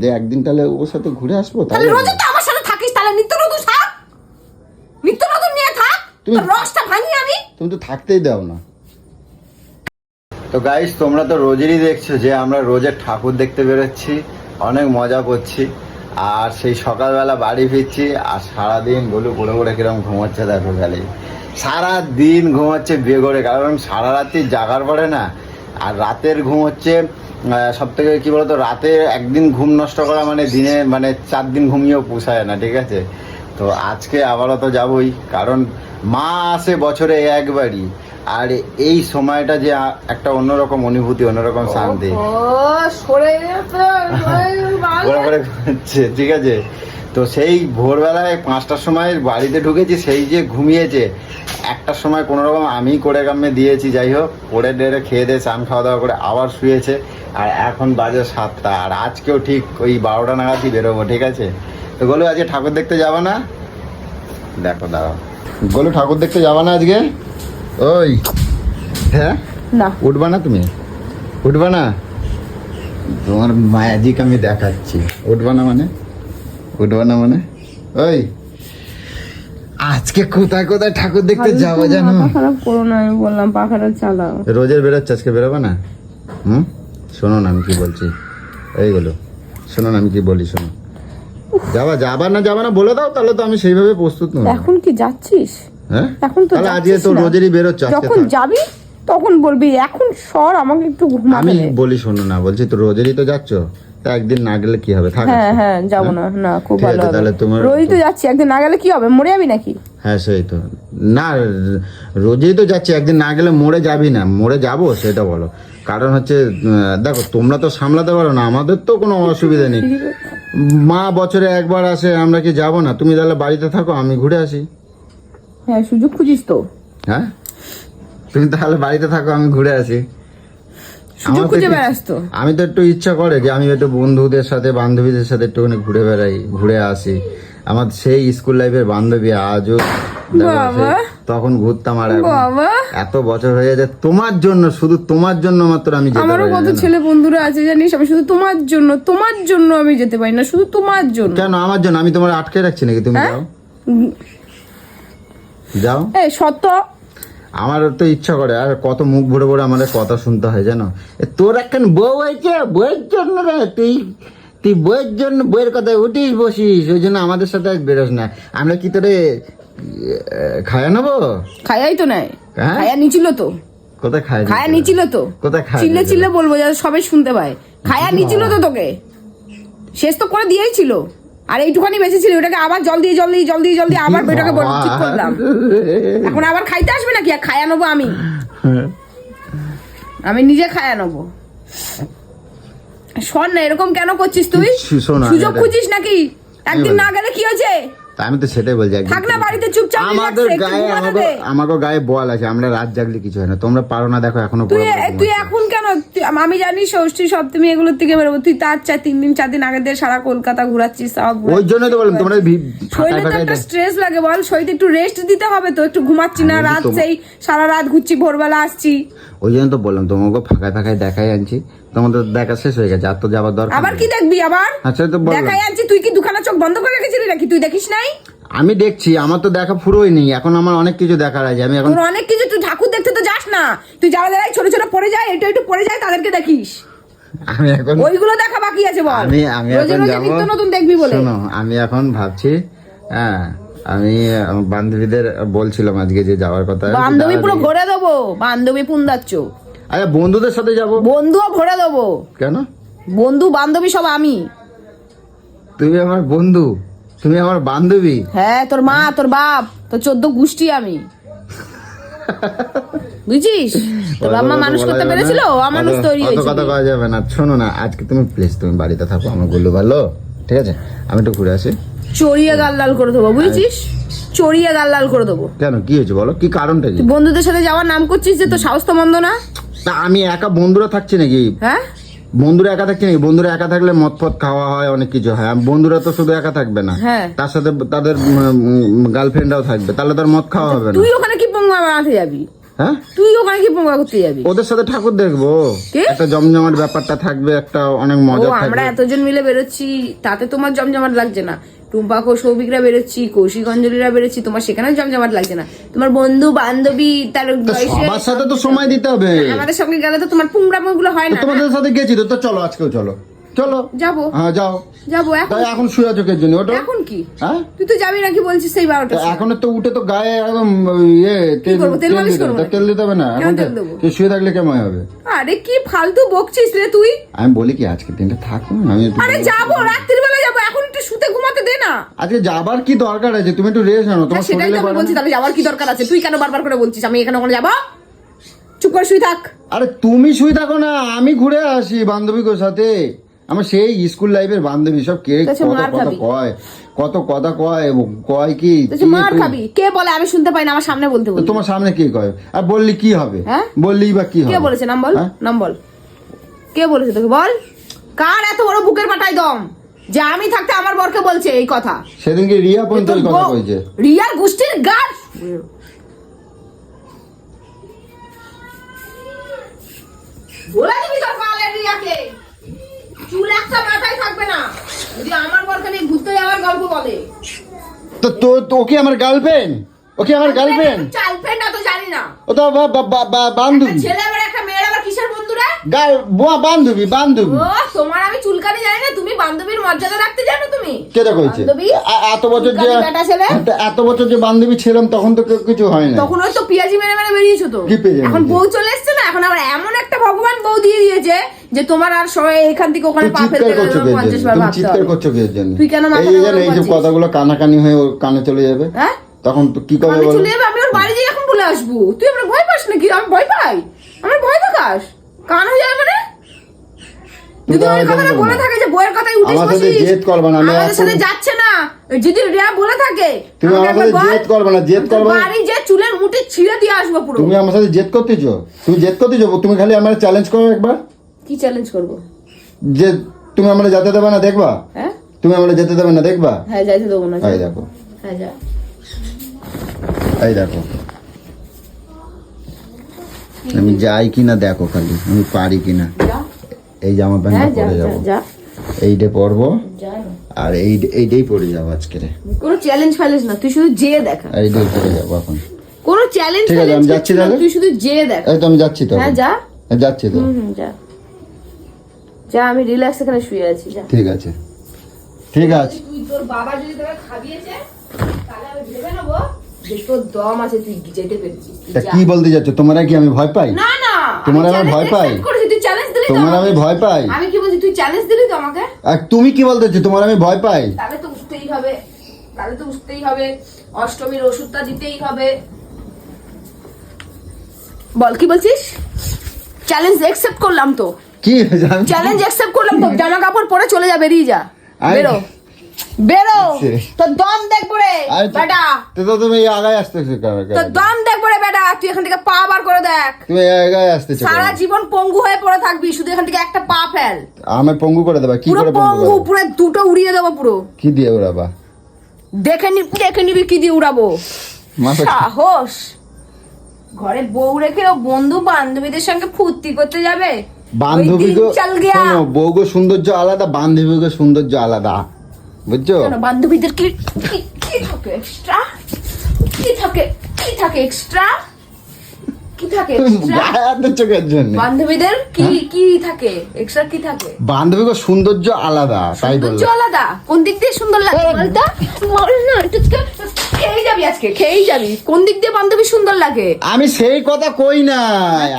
যে একদিন তাহলে ওর সাথে ঘুরে আসব তাহলে তাহলে তো আমার সাথে থাকিস তাহলে নিত্য নতুন থাক নিত্য নতুন নিয়ে থাক তুমি- রসটা ভাঙি আমি। তুমি তো থাকতেই দাও না। তো গাইস তোমরা তো রোজেরই দেখছ যে আমরা রোজের ঠাকুর দেখতে বেরোচ্ছি অনেক মজা করছি আর সেই সকালবেলা বাড়ি ফিরছি আর সারাদিন গলু করে করে কিরম ঘুমাচ্ছে দেখো খালি। সারা দিন ঘুমাচ্ছে বিয়ে করে কারণ সারা রাত্রি জাগার পরে না আর রাতের ঘুম হচ্ছে সব থেকে কী বলতো রাতে একদিন ঘুম নষ্ট করা মানে দিনে মানে চার দিন ঘুমিয়েও পোষায় না ঠিক আছে? তো আজকে আবারও তো যাবই কারণ মা আসে বছরে একবারই আর এই সময়টা যে একটা অন্যরকম অনুভূতি অন্যরকম শান্তি। ঠিক আছে? তো সেই ভোরবেলায় পাঁচটার সময় বাড়িতে ঢুকেছি সেই যে ঘুমিয়েছে একটার সময় কোনো রকম আমি করে কামে দিয়েছি যাই হোক করে ডেরে খেয়ে দিয়ে চান খাওয়া দাওয়া করে আবার শুয়েছে আর এখন বাজে সাতটা আর আজকেও ঠিক ওই বারোটা নাগাদই বেরোবো ঠিক আছে? তো বলো আজকে ঠাকুর দেখতে যাবা না? দেখো দাঁড়াও। বলো ঠাকুর দেখতে যাবা না আজকে? ওই। হ্যাঁ? না। উঠবা না তুমি? উঠবা না? তোমার ম্যাজিক আমি দেখাচ্ছি। উঠবা না মানে? উঠবা না মানে? ওই আজকে কোথায় কোথায় ঠাকুর দেখতে যাব জানো? খারাপ করো না আমি বললাম পাখাটা চালাও। রোজের বেরোচ্ছে আজকে বেরোবে না? হুম? শোনো না আমি কি বলছি। এইগুলো শোনো না আমি কি বলি শোনো। যাবা যাবা না যাবা না বলে দাও তাহলে তো আমি সেইভাবে প্রস্তুত নই। এখন কি যাচ্ছিস? হ্যাঁ? এখন তো তাহলে আজকে তো রোজেরই বেরোচ্ছে আজকে যখন যাবি তখন বলবি এখন সর আমাকে একটু ঘুমাতে আমি বলি শোনো না বলছি তো রোজেরই তো যাচ্ছ? একদিন না গেলে কি হবে? থাক হ্যাঁ হ্যাঁ যাব না না খুব ভালো তাহলে তোমার- রোজই তো যাচ্ছি একদিন না গেলে কি হবে? মরে যাবি নাকি? হ্যাঁ সেই তো। না রোজই তো যাচ্ছি একদিন না গেলে মরে যাবি না। মরে যাব সেটা বলো। কারণ হচ্ছে দেখো তোমরা তো সামলাতে পারো না আমাদের তো কোনো অসুবিধা নেই। মা বছরে একবার আসে আমরা কি যাব না? তুমি তাহলে বাড়িতে থাকো আমি ঘুরে আসি। হ্যাঁ সুযোগ খুঁজিস তো। হ্যাঁ? তুমি তাহলে বাড়িতে থাকো আমি ঘুরে আসি। সুযোগ খুঁজে বেড়াস তো। আমি তো একটু ইচ্ছা করে যে আমি একটু বন্ধুদের সাথে বান্ধবীদের সাথে একটুখানি ঘুরে বেড়াই ঘুরে আসি। আমার সেই স্কুল লাইফের বান্ধবী আজও তখন ঘুরতাম আর এত বছর হয়ে যায় তোমার জন্য শুধু তোমার জন্য মাত্র আমি আমারও কত ছেলে বন্ধুরা আছে জানিস? আমি শুধু তোমার জন্য তোমার জন্য আমি যেতে পারি না শুধু তোমার জন্য। কেন আমার জন্য? আমি তোমার আটকে রাখছি নাকি? তুমি যাও। যাও। এই সত্য আমার তো ইচ্ছা করে আর কত মুখ ভরে ভরে আমাদের কথা শুনতে হয় জানো? তোর একখান বউ হয়েছে বইয়ের জন্য রে তুই তুই বইয়ের জন্য বইয়ের কথায় উঠিস বসিস ওই জন্য আমাদের সাথে আজ বেরোস না। আমরা কি তোরে খায়া নেব? খায়াই তো নাই। হ্যাঁ? খায়া নিছিল তো। কোথায় খায় খায়া নিছিল তো। কোথায় খায় চিল্লে চিল্লে বলব যাতে সবাই শুনতে পায়। খায়া নিছিল তো তোকে। শেষ তো করে দিয়েই ছিল। আর এইটুখানি বেঁচে ছিল ওটাকে আবার জল দিয়ে জল দিয়ে জল দিয়ে জল দিয়ে আবার ওটাকে বল- ঠিক করলাম। এখন আবার খাইতে আসবে নাকি? আর খায়া নেব আমি। আমি নিজে খায়া নেব। শোন না এরকম কেন করছিস তুই? সুযোগ খুঁজিস নাকি? একদিন না গেলে কি হয়েছে? আমি তো সেটাই বলছি থাক না বাড়িতে চুপচাপ আমাদের গায়ে আমাকে গায়ে বল আছে আমরা রাত জাগলে কিছু হয় না তোমরা পারো না দেখো এখনও তুই এখন আমি জানি ষষ্ঠী সপ্তমী এগুলোর থেকে বেরোবো। তুই তার চার তিন দিন চার দিন আগে দিয়ে সারা কলকাতা ঘুরাচ্ছিস সব ওই জন্য তো বললাম তোমরা শরীরে তো একটা স্ট্রেস লাগে বল। শরীরে একটু রেস্ট দিতে হবে তো একটু ঘুমাচ্ছি না রাত সেই সারা রাত ঘুরছি ভোরবেলা আসছি। ওই জন্য তো বললাম তোমাকে ফাঁকায় ফাঁকায় দেখাই আনছি। তোমাদের দেখা শেষ হয়ে গেছে আর তো যাবার দরকার আবার কি দেখবি আবার? আচ্ছা তো দেখাই আনছি তুই কি দুখানা চোখ বন্ধ করে রেখেছিলি নাকি? তুই দেখিস নাই? আমি দেখছি আমার তো দেখা পুরোই নেই এখন আমার অনেক কিছু দেখার আছে আমি এখন তোর অনেক কিছু তুই ঠাকুর দেখতে তো যাস না। তুই যারা যারা ছোট ছোট পড়ে যায় একটু একটু পড়ে যায় তাদেরকে দেখিস। আমি এখন ওইগুলো দেখা বাকি আছে বল। আমি আমি এখন যাব নতুন দেখবি বলে। শোনো আমি এখন ভাবছি হ্যাঁ আমি বান্ধবীদের বলছিলাম আজকে যে যাওয়ার কথা। বান্ধবী পুরো ভরে দেবো বান্ধবী পুন্দাচ্ছ। আরে বন্ধুদের সাথে যাব? বন্ধুও ভরে দেবো। কেন? বন্ধু বান্ধবী সব আমি। তুমি আমার বন্ধু। তুমি আমার বান্ধবী? হ্যাঁ তোর মা তোর বাপ তোর চোদ্দ গোষ্ঠী আমি। বুঝছিস তোর বাবা মানুষ করতে পেরেছিল? মানুষ তৈরি অত হয়েছিল। কথা কওয়া যাবে না? শোনো না আজকে তুমি প্লিজ তুমি বাড়িতে থাকো আমার গুল্লু ভালো ঠিক আছে? আমি একটু ঘুরে আসি। চড়িয়ে গাল লাল করে দেবো বুঝছিস? চড়িয়ে গাল লাল করে দেবো। কেন কি হয়েছে বলো? কি কারণটা কি? বন্ধুদের সাথে যাওয়ার নাম করছিস যে তোর সাহস তো মন্দ না? তা আমি একা বন্ধুরা থাকছি নাকি? হ্যাঁ? বন্ধুরা একা থাকছে নাকি বন্ধুরা একা থাকলে মদ ফদ খাওয়া হয় অনেক কিছু হয়। বন্ধুরা তো শুধু একা থাকবে না। হ্যাঁ। তার সাথে তাদের গার্লফ্রেন্ডরাও থাকবে। তাহলে তার মদ খাওয়া হবে না। তুই ওখানে কি পঙ্গা বানাতে যাবি? হ্যাঁ? তুই ওখানে কি পোঙ্গা করতে যাবি? ওদের সাথে ঠাকুর দেখব? একটা জমজমাট ব্যাপারটা থাকবে একটা অনেক মজা আমরা এতজন মিলে বেরোচ্ছি তাতে তোমার জমজমাট লাগছে না। টুম্পা কো সৌভিকরা বেরোচ্ছি কৌশিক অঞ্জলিরা বেরোচ্ছি তোমার সেখানে জমজমাট লাগছে না। তোমার বন্ধু বান্ধবী তার সবার সাথে তো সময় দিতে হবে। আমাদের সঙ্গে গেলে তো তোমার পুমরা গুলো হয় না। তোমাদের সাথে গেছি তো তো চলো আজকেও চলো। চলো। যাব। হ্যাঁ যাও। যাব এখন? তাই এখন শুয়ে চোখের জন্য? ওটা? এখন কি? হ্যাঁ? তুই তো যাবি নাকি বলছিস সেই বারোটা এখন তো উঠে তো গায়ে একদম ইয়ে তেল তেল মালিশ। করব তেল দিতে হবে না? এখন তুই শুয়ে থাকলে কেমন হবে? আরে কি ফালতু বকছিস রে তুই? আমি বলি কি আজকে দিনটা থাকুন আমি একটু আরে যাব রাত্রির বেলা যাব এখন একটু শুতে ঘুমাতে দে না। আজকে যাবার কি দরকার আছে? তুমি একটু রেস্ট নাও হ্যাঁ, তোমার সেটাই শরীরে তো আমি বলছি তাহলে যাওয়ার কি দরকার আছে? তুই কেন বারবার করে বলছিস? আমি এখানে ওখানে যাব? চুপ করে শুই থাক। আরে তুমি শুয়ে থাকো না আমি ঘুরে আসি বান্ধবীদের সাথে। আমার সেই স্কুল লাইফের বান্ধবী সব কে কত কথা কয় কত কথা কয় কয় কি মার খাবি। কে বলে? আমি শুনতে পাই না আমার সামনে বলতে তো বলি তোমার সামনে কি কয়? আর বললি কি হবে? হ্যাঁ? বললি বা কি হবে? কে বলেছে? নাম বল। হ্যাঁ? নাম বল। কে বলেছে তোকে? বল। কার এত বড় বুকের পাটাই দম? যে আমি থাকতে আমার বরকে বলছে এই কথা। সেদিনকে রিয়া পর্যন্ত কথা কইছে। রিয়ার গোষ্ঠীর গাছ বলে দিবি তোর পালের রিয়াকে চুল একটা মাথায় থাকবে না যদি আমার বরকে ঘুরতে যাওয়ার গল্প বলে। তো তো তো ও কি আমার গার্লফ্রেন্ড? ও কি আমার গার্লফ্রেন্ড? চালফ্রেন্ড না তো জানি না। ও তো বা- বা- বা- বা- একটা বান্ধবী ছেলে আবার একটা মেয়ের আবার কিসের বন্ধুরা? গাল বোয়া বান্ধবী বান্ধবী। ও তোমার আমি চুলকানি জানি না তুমি বান্ধবীর মর্যাদা রাখতে জানো তুমি? এত বছর যে? এত- বছর যে বান্ধবী ছিলাম তখন তো কিছু হয় না তখন ওই তো পিয়াজি মেরে মেরে বেরিয়েছো তো? কি এখন বউ চলে এসছে এখন আবার এমন একটা ভগবান বউ দিয়ে দিয়েছে যে তোমার আর সবাই এখান থেকে ওখানে পা ফেলতে গেলে করছ তোমার কে পঞ্চাশ বার তুমি ভাবতে চিৎকার হবে। করছ কে জন্য তুই কেন মাথা এই যে এই যে করছিস? কথাগুলো কানাকানি হয়ে ওর কানে চলে যাবে হ্যাঁ? তখন তো কি করবে আমি বলো? চলে যাবে আমি ওর বাড়ি যেয়ে এখন বলে আসব। তুই আমার ভয় পাস নাকি? আমি ভয় পাই। আমার ভয় দেখাস কান হয়ে যাবে মানে? যদি তো ওই কথাটা বলে থাকে যে বইয়ের কথাই উঠে আমার সাথে জেদ করবে না, আমি সাথে যাচ্ছে না। যদি রিয়া বলে থাকে তুমি আমার সাথে জেদ করবে না জেদ করবে বাড়ি যে চুলের মুঠি ছিঁড়ে দিয়ে আসব পুরো। তুমি আমার সাথে জেদ করতেছো? তুমি জেদ করতেছো? তুমি খালি আমার চ্যালেঞ্জ করো একবার। কি চ্যালেঞ্জ করব? যে তুমি আমরা যেতে দেবে না দেখবা? হ্যাঁ? তুমি আমরা যেতে দেবে না দেখবা? হ্যাঁ যাইতে দেবো না এই দেখো। হ্যাঁ যা। এই দেখো। আমি যাই কিনা দেখো খালি। আমি পারি কিনা। এই জামা হ্যাঁ প্যান্ট পরে যাব। এইটা পরবো আর এই এইটাই পরে যাব আজকে কোনো চ্যালেঞ্জ ফ্যালেঞ্জ না তুই শুধু যে দেখা। এইটাই পরে যাব এখন। কোনো চ্যালেঞ্জ ঠিক আছে, আমি যাচ্ছি তাহলে? তুই শুধু যে দেখ। এই তো আমি যাচ্ছি তো হ্যাঁ যা। যাচ্ছি তো হুম যা। যা আমি রিল্যাক্স এখানে শুয়ে আছি যা। ঠিক আছে। ঠিক আছে। তুই তোর বাবা যদি তোকে খাবিয়েছে তাহলে আমি ভেবে নেব যে তোর দম আছে তুই যেতে পেরেছিস তুই তা যা। কি বলতে যাচ্ছ তোমরা কি আমি ভয় পাই? না না তোমার আমি ভয় পাই? তোমার আমি ভয় পাই। আমি কি বলছি তুই চ্যালেঞ্জ দিলি তো আমাকে? আর তুমি কি বলতে চাচ্ছ? তোমার আমি ভয় পাই। তাহলে তো উঠতেই হবে তাহলে তো উঠতেই হবে অষ্টমীর ওষুধটা দিতেই হবে। বল কি বলছিস? চ্যালেঞ্জ অ্যাকসেপ্ট করলাম তো। কি? চ্যালেঞ্জ অ্যাকসেপ্ট করলাম তো জামা কাপড় পরে চলে যা বেরিয়ে যা। বেরো। বেরো। সে- তোর দম দেখব রে বেটা তো তো তুমি আগায় কেন? তোর দম দেখব রে বেটা তুই এখান থেকে পা বার করে দেখ। তুমি আগায় আসতেছো সারা জীবন পঙ্গু হয়ে পড়ে থাকবি শুধু এখান থেকে একটা পা ফেল। আমার পঙ্গু করে দেবা কি করে পঙ্গু পুরো দুটো উড়িয়ে দেবো পুরো। কি দিয়ে উড়াবা? দেখে নি দেখে নিবি কি দিয়ে উড়াবো। সাহস। ঘরে বউ রেখে ও বন্ধু বান্ধবীদের সঙ্গে ফুর্তি করতে যাবে? বান্ধবী গো চল গিয়া। শোনো সৌন্দর্য আলাদা বান্ধবী গো সৌন্দর্য আলাদা। বুঝছ? বান্ধবীদের কি- কি থাকে এক্সট্রা কি থাকে কি থাকে এক্সট্রা কি থাকে? জন্য। বান্ধবীদের কি হ্যাঁ? কি থাকে? এক্সট্রা কি থাকে? বান্ধবী গো সৌন্দর্য আলাদা তাই বললাম। আলাদা? কোন দিক দিয়ে সুন্দর লাগে বলতো? না একটু যাবি আজকে খেয়েই যাবি। কোন দিক দিয়ে বান্ধবী সুন্দর লাগে? আমি সেই কথা কই নাই।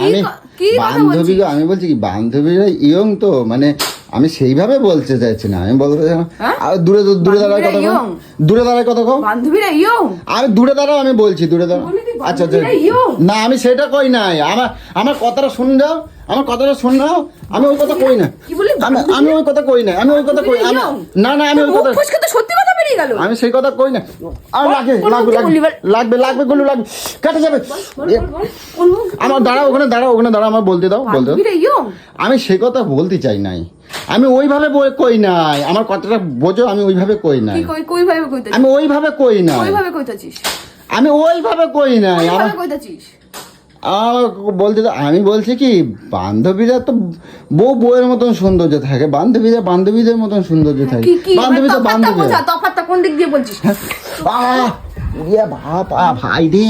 কি আমি বান্ধবী আমি বলছি কি বান্ধবীরা ইয়ং তো মানে আমি সেইভাবে বলতে চাইছি না। আমি বলতে চাই হ্যাঁ? আর দূরে দূরে- দাঁড়ায় কথা কম কও। দূরে দাঁড়ায় কথা কও। বান্ধবীরা ইয়ং। আমি দূরে দাঁড়াও আমি বলছি দূরে দাঁড়াও। আচ্ছা আচ্ছা। না আমি সেটা কই নাই। আমার আমার কথাটা শুনে যাও। আমার কথাটা শোন নাও আমি ওই কথা কই না। আমি আমি ওই কথা কই না আমি ওই কথা কই আমি young? না না আমি ওই কথা সত্যি কথা বেরিয়ে গেল। আমি সেই কথা কই না। আর লাগে লাগবে লাগবে লাগবে গুলো লাগবে। কেটে যাবে? আমার দাঁড়াও ওখানে দাঁড়াও ওখানে দাঁড়াও আমার বলতে দাও বলতে আমি সেই কথা বলতে চাই নাই। আমি ওইভাবে কই নাই। আমার কথাটা বোঝো আমি ওইভাবে কই নাই। আমি ওইভাবে কই নাই। কই ভাবে কইতাছিস আমি ওইভাবে কই নাই। আমার কইতাছিস বলতে আমি বলছি কি বান্ধবীরা তো বউ বউয়ের মতন সৌন্দর্য থাকে বান্ধবীরা বান্ধবীদের মতন সৌন্দর্য থাকে। বান্ধবী তো বান্ধবী। কোন দিক দিয়ে বলছিস? আহ, ইয়ে বাবা ভাই রে।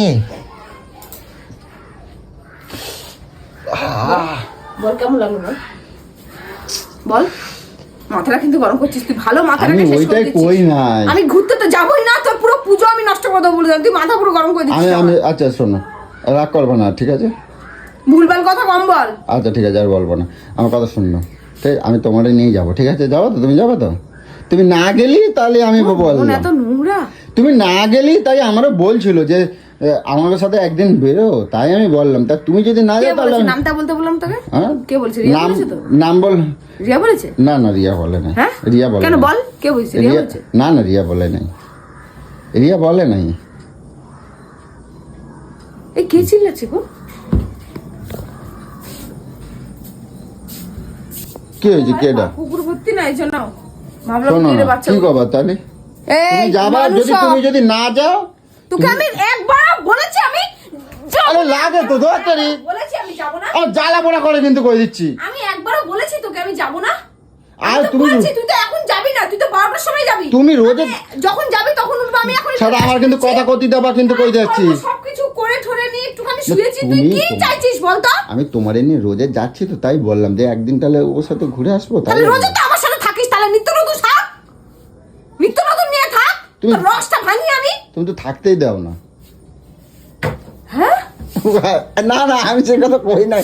বল কেমন লাগল বল? বল। মাথাটা কিন্তু গরম করছিস তুই ভালো মাথাটা আমি ওইটাই কই নাই। আমি ঘুরতে তো যাবোই না তোর পুরো পুজো আমি নষ্ট করে দেবো বলে তুই মাথা পুরো গরম করে দিচ্ছিস আমি আচ্ছা শোনো রাগ করব না ঠিক আছে? ভুলভাল কথা কম বল। আচ্ছা ঠিক আছে আর বলব না। আমার কথা শুনলো। ঠিক আমি তোমারে নিয়ে যাব ঠিক আছে? যাব তো? তুমি যাবে তো? তুমি না গেলি তাহলে আমি বললাম এত নোংরা। তুমি না গেলি তাই আমারও বলছিল যে আমার সাথে একদিন বেরো তাই আমি বললাম। তা তুমি যদি না যাও তাহলে নামটা বলতে বললাম তোকে? হ্যাঁ? কে বলছে? রিয়া বলেছে তো? নাম বল। রিয়া বলেছে? না না রিয়া বলে নাই। হ্যাঁ? রিয়া বলে কেন বল? কে বলছে? রিয়া রিয়া বলছে? না না রিয়া বলে নাই। রিয়া বলে নাই। এই কে চিল্লাচ্ছে গো? কি হয়েছে কেডা? কুকুর ভর্তি না এই জন্য ভাবলাম কি রে বাচ্চা কি কবার তাহলে? এই যাবা যদি তুমি যদি না যাও তোকে আমি একবার বলেছি আমি যাব আরে না। লাগে তো দরকারি বলেছি আমি যাব না। আর জ্বালা পোড়া করে কিন্তু কই দিচ্ছি। আমি একবারও বলেছি তোকে আমি যাব না। আর তুমি- তুই তো এখন যাবি না তুই তো বারোটার সময় যাবি। তুমি রোজে- যখন যাবি তখন উঠবো আমি এখন সারা আমার কিন্তু কথা কতি দেবা কিন্তু কই যাচ্ছি? সবকিছু করে ঠরে শুয়েছি তুই কি তো- চাইছিস বলতো আমি তোমার নিয়ে রোজে যাচ্ছি তো তাই বললাম যে একদিন তাহলে ওর সাথে ঘুরে আসব তাহলে রোজ তো আমার সাথে থাকিস তাহলে নিত্য নতুন থাক। নিত্য নতুন নিয়ে থাক। তুমি- রসটা ভাঙি আমি। তুমি তো থাকতেই দাও না। হ্যাঁ? না না আমি সে কথা কই নাই।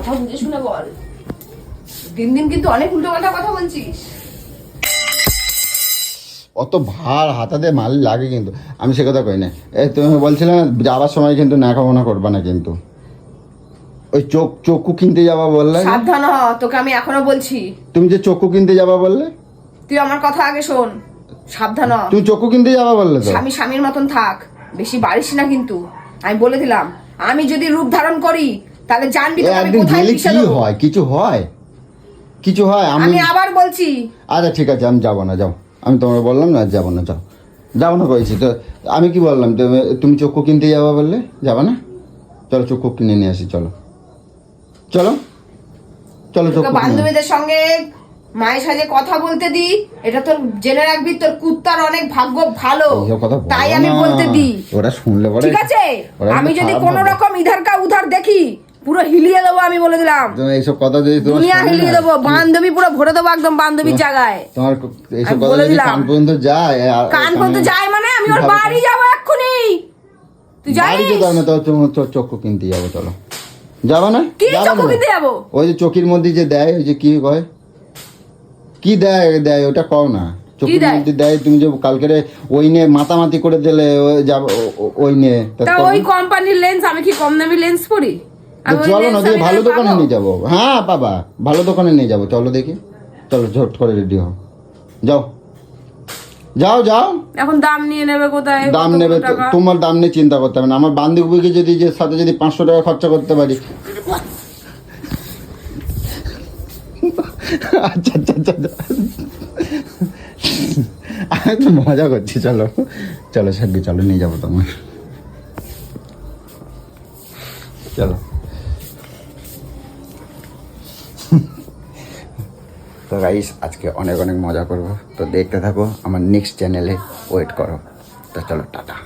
আমার বুঝে শুনে বল। দিন দিন কিন্তু অনেক উল্টো পাল্টা কথা বলছিস। অত ভার হাতাতে মাল লাগে কিন্তু। আমি সে কথা কই না। এই তুমি বলছিলে না যাওয়ার সময় কিন্তু নাকামনা করবা না কিন্তু। ওই চোখ চক্ষু কিনতে যাবা বললে? না? সাবধান হ তোকে আমি এখনও বলছি। তুমি যে চক্ষু কিনতে যাবা বললে? তুই আমার কথা আগে শোন। সাবধান হ। তুমি চক্ষু কিনতে যাবা বললে তো? স্বামী স্বামীর মতন থাক। বেশি বাড়িস না কিন্তু। আমি বলে দিলাম আমি যদি রূপ ধারণ করি তাহলে জানবি এ তোকে আমি কোথায় কি হয়? কিছু হয়? কিছু হয়? আমি আমি আবার বলছি। আচ্ছা ঠিক আছে আমি যাব না যাও। আমি তোমাকে বললাম না যাব না যাও। যাব না কয়েছি তো আমি কি বললাম তুমি- চক্ষু কিনতে যাবা বললে? যাবা না? চলো চক্ষু কিনে নিয়ে আসি চলো। চলো? চলো চক্ষু বান্ধবীদের সঙ্গে মায়ের সাথে কথা বলতে দি এটা তোর জেনে রাখবি তোর কুত্তার অনেক ভাগ্য ভালো। তাই আমি বলতে দি। ওরা শুনলে ঠিক আছে? আমি যদি কোন রকম ইধার কা উধার দেখি পুরো হিলিয়ে দেবো আমি বলে দিলাম। এইসব কথা যদি দুনিয়া হিলিয়ে দেবো বান্ধবী পুরো ভরে দেবো একদম বান্ধবীর জায়গায়। তোমার এইসব কথা যদি কান পর্যন্ত যায় কান পর্যন্ত যায় মানে আমি ওর বাড়ি যাব এক্ষুনি। তুই বাড়ি জানিস? যেতে হবে না তো তুমি তো চক্ষু কিনতে যাব চলো। যাব না? কি যাব চক্ষু কিনতে যাব? ওই যে চকির মধ্যে যে দেয় ওই যে কি কয়? কি দেয় দেয় ওটা কও না। চকির দেয়? মধ্যে দেয় তুমি যে কালকে ওই নিয়ে মাতামাতি করে দিলে ওই যাব নিয়ে। ওই কোম্পানির লেন্স আমি কি কম দামি লেন্স পরি? চলো না দিয়ে ভালো দোকানে নিয়ে যাব। হ্যাঁ বাবা ভালো দোকানে নিয়ে যাব। চলো দেখি। চলো ঝট করে রেডি হও। যাও। যাও যাও। এখন দাম নিয়ে নেবে কোথায়? দাম নেবে তোমার দাম নিয়ে চিন্তা করতে হবে না। আমার বান্ধবীকে যদি যে সাথে যদি পাঁচশো টাকা খরচা করতে পারি। আচ্ছা আচ্ছা আচ্ছা আচ্ছা। আমি তো মজা করছি চলো। চলো সাথে চলো নিয়ে যাব তোমার। চলো। গাইস আজকে অনেক অনেক মজা করব। তো দেখতে থাকো, আমার নেক্সট চ্যানেলে ওয়েট করো। তো চলো, টাটা।